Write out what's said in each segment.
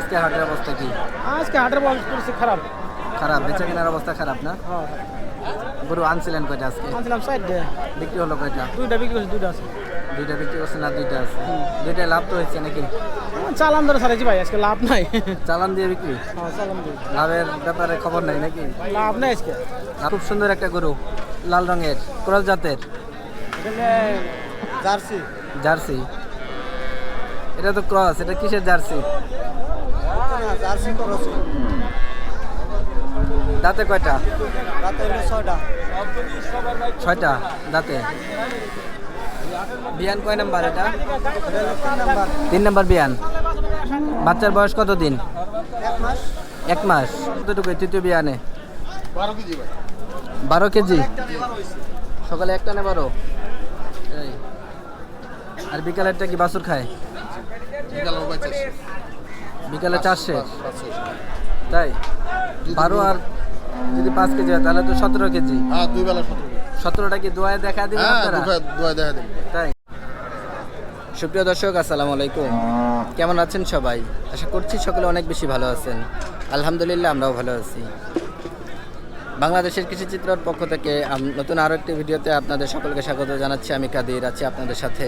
আজকে হাটের অবস্থা কি? আজকে হাটের অবস্থা খারাপ। খারাপ বেচা কেনার অবস্থা খারাপ না? হ্যাঁ গরু আনছিলেন কয়টা আজকে? আনছিলাম সাইড বিক্রি হলো কয়টা? দুইটা বিক্রি করছি দুইটা আছে। দুইটা বিক্রি করছেন আর দুইটা আছে? দুইটায় লাভ তো হয়েছে নাকি? চালান ধরে সারাইছি ভাই আজকে লাভ নাই। চালান দিয়ে বিক্রি? হ্যাঁ চালান দিই লাভের ব্যাপারে খবর নাই নাকি? লাভ নাই আজকে। খুব সুন্দর একটা গরু লাল রঙের ক্রস জাতের। জার্সি। জার্সি? এটা তো ক্রস এটা কিসের জার্সি? করছি দাঁতে কয়টা? ছয়টা। দাঁতে। বিয়ান কয় নাম্বার এটা? তিন নাম্বার বিয়ান। বাচ্চার বয়স কত দিন এক মাস। এক মাস। কতটুকু তৃতীয় বিয়ানে? বারো কেজি সকালে একটা না বারো? আর বিকালেরটা কি বাছুর খায়? বিকালে চারশে? তাই? বারো আর যদি পাঁচ কেজি হয় তাহলে তো সতেরো কেজি। হ্যাঁ দুই বেলা সতেরো সতেরোটা কি দোয়ায় দেখা দিবেন দোয়া দেখা দেবে তাই? সুপ্রিয় দর্শক আসসালামু আলাইকুম। কেমন আছেন সবাই? আশা করছি সকলে অনেক বেশি ভালো আছেন। আলহামদুলিল্লাহ আমরাও ভালো আছি। বাংলাদেশের কৃষি চিত্রর পক্ষ থেকে নতুন আরও একটি ভিডিওতে আপনাদের সকলকে স্বাগত জানাচ্ছি। আমি কাদির আছি আপনাদের সাথে।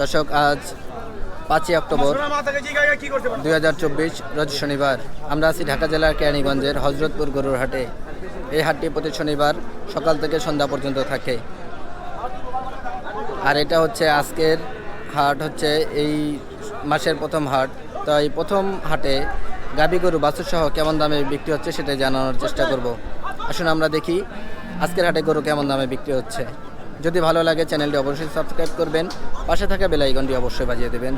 দর্শক আজ পাঁচই অক্টোবর দুই হাজার চব্বিশ, রোজ শনিবার। আমরা আছি ঢাকা জেলার কেরানীগঞ্জের হজরতপুর গরুর হাটে। এই হাটটি প্রতি শনিবার সকাল থেকে সন্ধ্যা পর্যন্ত থাকে। আর এটা হচ্ছে আজকের হাট, হচ্ছে এই মাসের প্রথম হাট। তো এই প্রথম হাটে গাবি গরু বাছুর সহ কেমন দামে বিক্রি হচ্ছে সেটাই জানানোর চেষ্টা করব। আসুন আমরা দেখি আজকের হাটে গরু কেমন দামে বিক্রি হচ্ছে। যদি ভালো লাগে চ্যানেলটি অবশ্যই সাবস্ক্রাইব করবেন, পাশে থাকা বেলাইকনটি অবশ্যই বাজিয়ে দেবেন।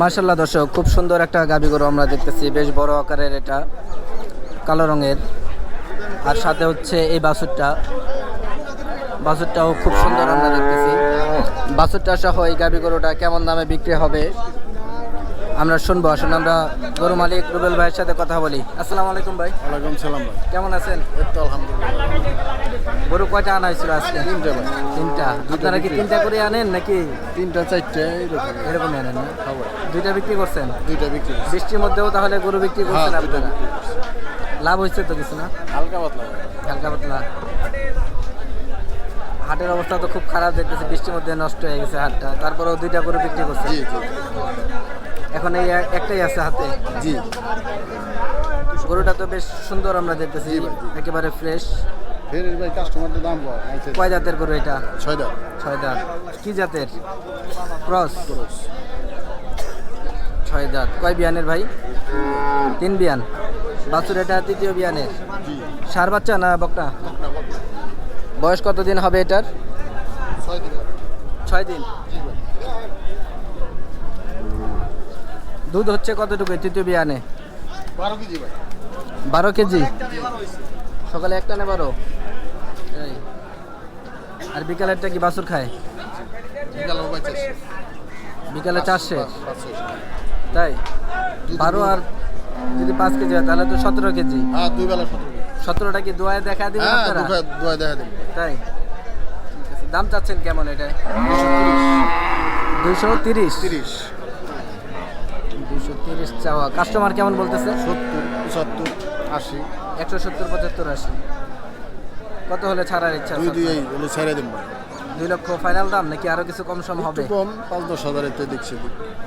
মার্শাল্লাহ দর্শক, খুব সুন্দর একটা গাবি গরু আমরা দেখতেছি, বেশ বড় আকারের এটা, কালো রঙের। আর সাথে হচ্ছে এই বাছুরটা। বাছুরটাও খুব সুন্দর আমরা দেখতেছি। বাছুরটা সহ এই গাবি গরুটা কেমন দামে বিক্রি হবে? আমরা শুনব। আসুন আমরা গরু মালিক রুবেল ভাইয়ের সাথে কথা বলি। আসসালামু আলাইকুম ভাই। ওয়ালাইকুম সালাম ভাই। কেমন আছেন? তো আলহামদুলিল্লাহ। গরু কয়টা আনা হয়েছিল আজকে? তিনটে ভাই। তিনটা। আপনারা কি তিনটা করে আনেন নাকি? তিনটা চারটে এরকম। আনেন না? খাবার দুইটা বিক্রি করছেন? দুইটা বিক্রি। বৃষ্টির মধ্যেও তাহলে গরু বিক্রি হ্যাঁ করছেন আপনারা? লাভ হয়েছে তো কিছু না? হালকা পাতলা। হালকা পাতলা। হাটের অবস্থা তো খুব খারাপ দেখতেছি বৃষ্টির মধ্যে নষ্ট হয়ে গেছে হাটটা। তারপরেও দুইটা গরু বিক্রি করছে। জি জি। এখন এই একটাই আছে হাতে। জি। গরুটা তো বেশ সুন্দর আমরা দেখতেছি। একেবারে ফ্রেশ ফের ভাই কাস্টমারদের দাম কয়? জাতের গরু এটা? ছয় দাম ছয় দাঁত। কি জাতের? ক্রস। ছয় দাঁত। কয় বিয়ানের ভাই? তিন বিয়ান। বাছুর এটা তৃতীয় বিয়ানের। সার বাচ্চা না বকটা বয়স কতদিন হবে এটার? ছয় দিন। দুধ হচ্ছে কতটুকু তৃতীয় বিয়ানে? বারো কেজি সকালে একটা না বারো আর বিকালেরটা কি বাছুর খায়? বিকাল চারশো তাই? বারো আর যদি পাঁচ কেজি হয় তাহলে তো সতেরো কেজি। হ্যাঁ দুই বেলা সতেরো সতেরোটা কি দোয়ায় দেখা দিবেন হ্যাঁ আপনারা? দুটো দোয়া দেখা দেবে। তাই। দাম চাচ্ছেন কেমন এটা? দুইশো তিরিশ। তিরিশ। দুইশো তিরিশ চাওয়া। কাস্টমার কেমন বলতেছে? সত্তর পঁচাত্তর আশি। একশো সত্তর পঁচাত্তর আশি। কত হলে ছাড়ার ইচ্ছা দুই দুই হলে ছেড়ে দেন দুই লক্ষ ফাইনাল দাম নাকি আরও কিছু কম সম হবে? কম পাঁচ দশ হাজারের তো দেখছি।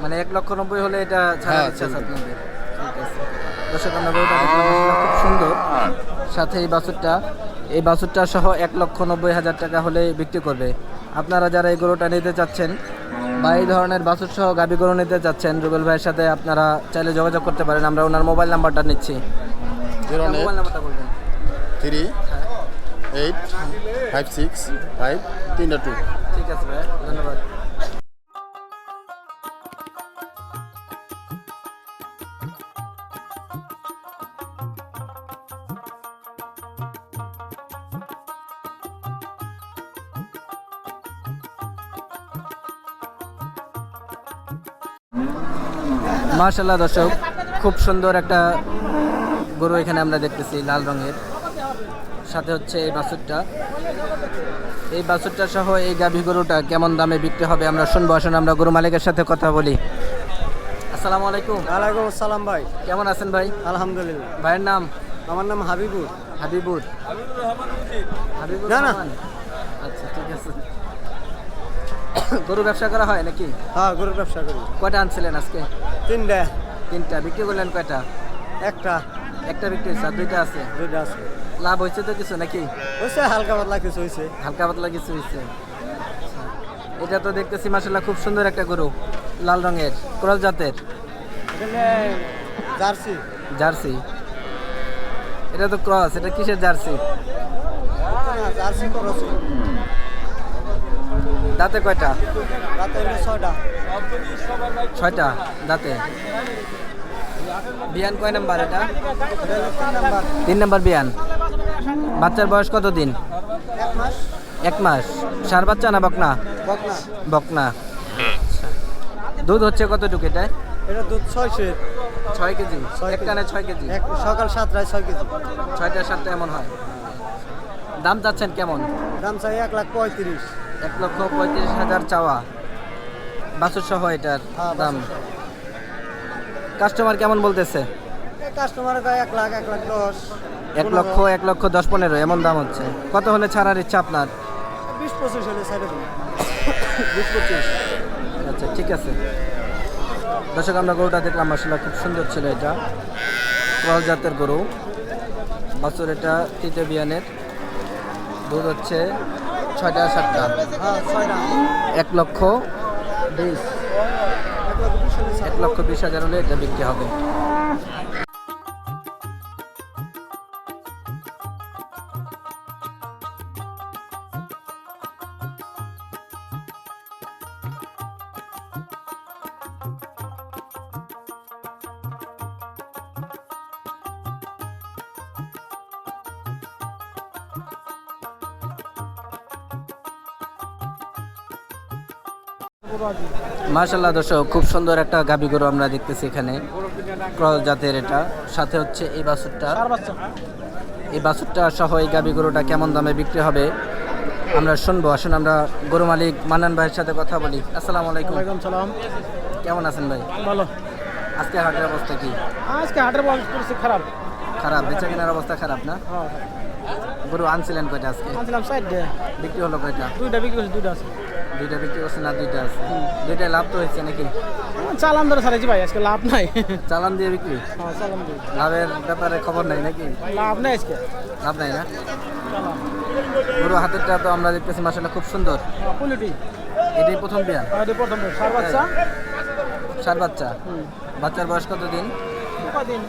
মানে এক লক্ষ নব্বই হলে এটা ছাড়ার হ্যাঁ, ইচ্ছা আছে আপনাদের। ঠিক আছে। দর্শক আমরা খুব সুন্দর। সাথে এই বাছুরটা এই বাছুরটা সহ এক লক্ষ নব্বই হাজার টাকা হলে বিক্রি করবে। আপনারা যারা এই গরুটা নিতে চাচ্ছেন বা এই ধরনের বাছুর সহ গাবি গরু নিতে চাচ্ছেন রুবেল ভাইয়ের সাথে আপনারা চাইলে যোগাযোগ করতে পারেন। আমরা ওনার মোবাইল নাম্বারটা নিচ্ছি। মোবাইল নাম্বারটা বলবেন। Three eight five six five তিনটা টু। ঠিক আছে ভাই ধন্যবাদ। মার্শাল্লাহ দর্শক খুব সুন্দর একটা গরু এখানে আমরা দেখতেছি লাল রঙের। সাথে হচ্ছে এই বাছুরটা। এই বাছুরটা সহ এই গাভী গরুটা কেমন দামে বিক্রি হবে আমরা শুনব। আসুন আমরা গরু মালিকের সাথে কথা বলি। আসসালামু আলাইকুম। ওয়ালাইকুম আসসালাম ভাই। কেমন আছেন ভাই? আলহামদুলিল্লাহ। ভাইয়ের নাম? আমার নাম হাবিবুর হাবিবুর। হাবিবুর। না, না। রহমান আচ্ছা ঠিক আছে গরু ব্যবসা করা হয় নাকি? হ্যাঁ গরুর ব্যবসা করি। কয়টা আনছিলেন আজকে? তিনটা। তিনটা। বিক্রি করলেন কয়টা? একটা। একটা বিক্রি হয়েছে আর দুইটা আছে? দুইটা আছে। লাভ হয়েছে তো কিছু নাকি? হয়েছে হালকা পাতলা কিছু হয়েছে। হালকা পাতলা কিছু হয়েছে। এটা তো দেখতেছি মাসাল্লাহ খুব সুন্দর একটা গরু লাল রঙের ক্রস জাতের। জার্সি। জার্সি। এটা তো ক্রস এটা কিসের জার্সি? না, জার্সি করছি দাঁতে কয়টা? ছয়টা। ছয়টা দাঁতে। বিয়ান কয় নাম্বার এটা? তিন নাম্বার তিন নাম্বার বিয়ান। বাচ্চার বয়স কত দিন এক মাস। এক মাস সার বাচ্চা না বকনা? বকনা। বকনা। দুধ হচ্ছে কতটুকু এটা? এটা দুধ ছয়শো ছয় কেজি? ছয় এক কেজি। টানে ছয় কেজি? সকাল সাতটায় ছয় কেজি। ছয়টা সাতটা এমন হয়। দাম চাচ্ছেন কেমন? দাম চাই এক লাখ পঁয়ত্রিশ। এক লক্ষ পঁয়ত্রিশ হাজার চাওয়া। বাছুর সহ এটার হ্যাঁ, দাম। কাস্টমার কেমন বলতেছে? কাস্টমারের গায়ে এক লাখ এক লাখ দশ। এক লক্ষ এক লক্ষ দশ পনেরো এমন দাম হচ্ছে। কত হলে ছাড়ার ইচ্ছা আপনার? বিশ পঁচিশ হলে সাইডে বিশ পঁচিশ। আচ্ছা ঠিক আছে। দর্শক আমরা গরুটা দেখলাম আসলে খুব সুন্দর ছিল এটা। ক্রস জাতের গরু। বছর এটা তৃতীয় বিয়ানের। দুধ হচ্ছে ছয়টা সাতটা? এক লক্ষ বিশ। এক লক্ষ বিশ হাজার হলে এটা বিক্রি হবে। মার্শাল্লাহ দর্শক খুব সুন্দর একটা গাবি গরু আমরা দেখতেছি এখানে। ক্রস জাতের এটা। সাথে হচ্ছে এই বাছুরটা। এই বাছুরটা সহ এই গাবি গরুটা কেমন দামে বিক্রি হবে আমরা শুনব। আসুন আমরা গরু মালিক মান্নান ভাইয়ের সাথে কথা বলি। আসসালামু আলাইকুম। সালাম। কেমন আছেন ভাই? ভালো। আজকে হাটের অবস্থা কি? আজকে হাটের পরিস্থিতি খারাপ। খারাপ। বেচা কেনার অবস্থা খারাপ না? হ্যাঁ। গরু আনছিলেন কয়টা আজকে? আনছিলাম সাইড বিক্রি হলো কয়টা? দুইটা বিক্রি করছি দুইটা আছে। দুইটা বিক্রি করছেন আর দুইটা আছে? দুইটায় লাভ তো হয়েছে নাকি? চালান ধরে সারাইছি ভাই আজকে লাভ নাই। চালান দিয়ে বিক্রি? হ্যাঁ চালান লাভের ব্যাপারে খবর নাই নাকি? লাভ নাই আজকে। লাভ নাই না? গরু হাতেরটা তো আমরা দেখতেছি মাসাল্লাহ খুব সুন্দর। পুলিটি এটাই প্রথম বিয়ান এটা প্রথম সার বাচ্চা? সার বাচ্চা? বাচ্চার বয়স কত দিন। কদিন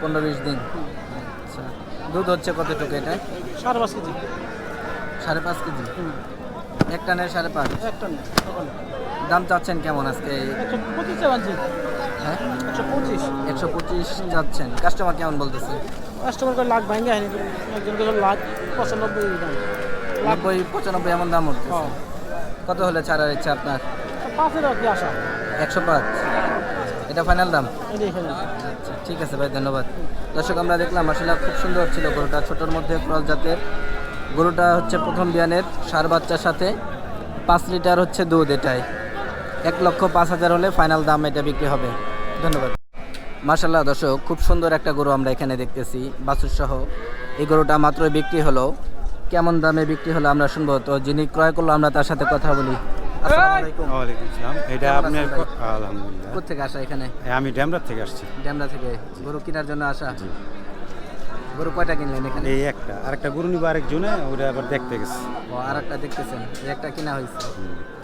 পনেরো বিশ দিন। আচ্ছা। দুধ হচ্ছে কতটুকু এটা? সাড়ে পাঁচ কেজি। সাড়ে পাঁচ কেজি? হুম। এক টানে সাড়ে পাঁচ? দাম চাচ্ছেন কেমন আজকে? একশো পঁচিশ আনছি হ্যাঁ? একশো পঁচিশ। যাচ্ছেন কাস্টমার কেমন বলতেছে? কাস্টমার করে লাখ ভাঙে একজনকে লাখ পঁচানব্বই দাম। নব্বই পঁচানব্বই এমন দাম উঠতেছে। হ্যাঁ। কত হলে ছাড়ার ইচ্ছা আপনার? পাঁচের কি আশা একশো পাঁচ। এটা ফাইনাল দাম? আচ্ছা ঠিক আছে ভাই ধন্যবাদ। দর্শক আমরা দেখলাম আসলে খুব সুন্দর ছিল গরুটা। ছোটোর মধ্যে ক্রস জাতের। গরুটা হচ্ছে প্রথম বিয়ানের সার বাচ্চার সাথে পাঁচ লিটার হচ্ছে দুধ এটাই। এক লক্ষ পাঁচ হাজার হলে ফাইনাল দাম এটা বিক্রি হবে। ধন্যবাদ। মার্শাল্লাহ দর্শক খুব সুন্দর একটা গরু আমরা এখানে দেখতেছি বাছুর সহ এই গরুটা মাত্র বিক্রি হলো। কেমন দামে বিক্রি হলো আমরা শুনব। তো যিনি ক্রয় করল আমরা তার সাথে কথা বলি। এটা ভাই? আসা এখানে? আমি ড্যামরার থেকে আসছি। ড্যামরা থেকে। গরু কেনার জন্য আসা। গরু কয়টা কিনলেন এখানে? এই একটা। আরেকটা গরু নিবো আরেকজনে ওটা আবার দেখতে গেছে। ও আর একটা দেখতেছেন এই একটা কিনা হয়েছে।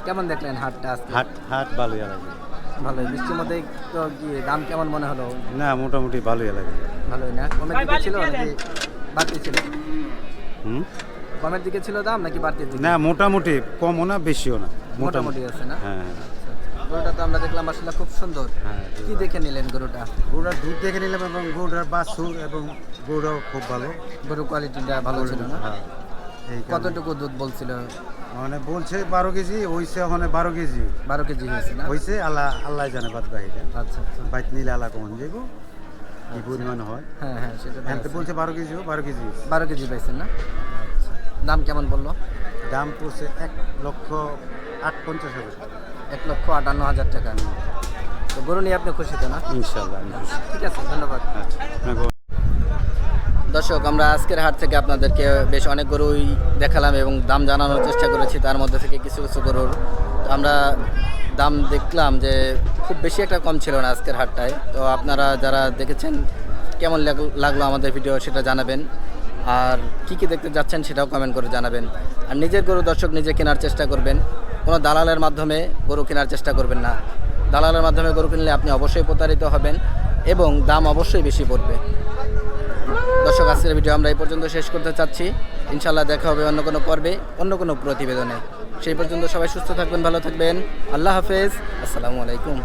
কেমন দেখলেন হাটটা আজকে? হাট হাট ভালোই লাগে। ভালোই বৃষ্টির মধ্যে তো কি দাম কেমন মনে হলো? না মোটামুটি ভালোই লাগে। ভালোই না? কমের দিকে ছিল নাকি বাড়তি ছিল? হুম? কমের দিকে ছিল দাম নাকি বাড়তির দিকে? না মোটামুটি কমও না বেশিও না। মোটামুটি আছে না? হ্যাঁ। গরুটা তো আমরা দেখলাম আসলে খুব সুন্দর। হ্যাঁ কি দেখে নিলেন গরুটা? গরুটার দুধ দেখে নিলাম এবং গরুটার বাছুর এবং গরুটাও খুব ভালো। গরু কোয়ালিটিটা ভালো ছিল না? হ্যাঁ। কতটুকু দুধ বলছিল? মানে বলছে বারো কেজি হইছে ওখানে বারো কেজি। বারো কেজি হয়েছে না? হইছে আল্লাহ আল্লাহ জানে বাদ বাহিরে আচ্ছা আচ্ছা। বাইক নিলে আল্লাহ কমন যাইব কি পরিমাণ হয়? হ্যাঁ হ্যাঁ সেটা হ্যাঁ বলছে বারো কেজি বারো কেজি বারো কেজি পাইছেন না? আচ্ছা। দাম কেমন বলল দাম পড়ছে এক লক্ষ আট পঞ্চাশ হাজার এক লক্ষ আটান্ন হাজার টাকা। তো গরু নিয়ে আপনি খুশি তো না? ইনশাল্লাহ ঠিক আছে ধন্যবাদ। আচ্ছা দর্শক আমরা আজকের হাট থেকে আপনাদেরকে বেশ অনেক গরুই দেখালাম এবং দাম জানানোর চেষ্টা করেছি তার মধ্যে থেকে কিছু কিছু গরুর। তো আমরা দাম দেখলাম যে খুব বেশি একটা কম ছিল না আজকের হাটটায়। তো আপনারা যারা দেখেছেন কেমন লাগ- লাগল আমাদের ভিডিও সেটা জানাবেন। আর কি কি দেখতে যাচ্ছেন সেটাও কমেন্ট করে জানাবেন। আর নিজের গরু দর্শক নিজে কেনার চেষ্টা করবেন। কোনো দালালের মাধ্যমে গরু কেনার চেষ্টা করবেন না। দালালের মাধ্যমে গরু কিনলে আপনি অবশ্যই প্রতারিত হবেন এবং দাম অবশ্যই বেশি পড়বে। দর্শক, আজকের ভিডিও আমরা এই পর্যন্ত শেষ করতে চাচ্ছি। ইনশাল্লাহ দেখা হবে অন্য কোনো পর্বে, অন্য কোনো প্রতিবেদনে। সেই পর্যন্ত সবাই সুস্থ থাকবেন, ভালো থাকবেন। আল্লাহ হাফেজ। আসসালামু আলাইকুম।